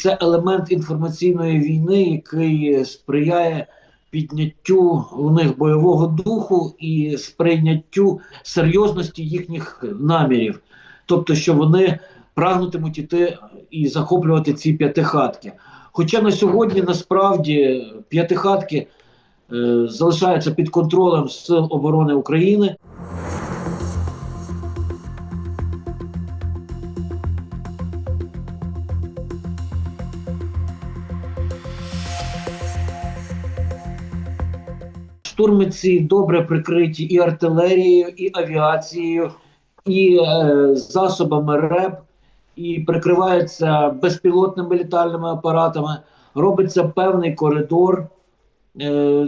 це елемент інформаційної війни, який сприяє підняттю у них бойового духу і сприйняттю серйозності їхніх намірів. Тобто, що вони прагнутимуть іти і захоплювати ці п'ятихатки. Хоча на сьогодні насправді п'ятихатки е, залишаються під контролем Сил оборони України. Штурми ці добре прикриті і артилерією, і авіацією, і е, засобами РЕБ, і прикриваються безпілотними літальними апаратами. Робиться певний коридор, е,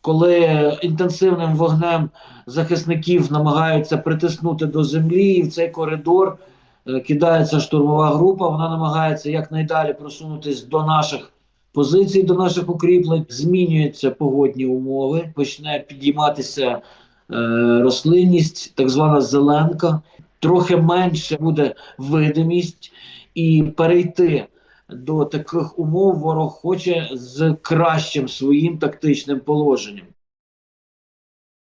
коли інтенсивним вогнем захисників намагаються притиснути до землі, і в цей коридор е, кидається штурмова група. Вона намагається якнайдалі просунутись до наших позицій, до наших укріплень. Змінюються погодні умови, почне підійматися е, рослинність, так звана зеленка. Трохи менше буде видимість, і перейти до таких умов ворог хоче з кращим своїм тактичним положенням.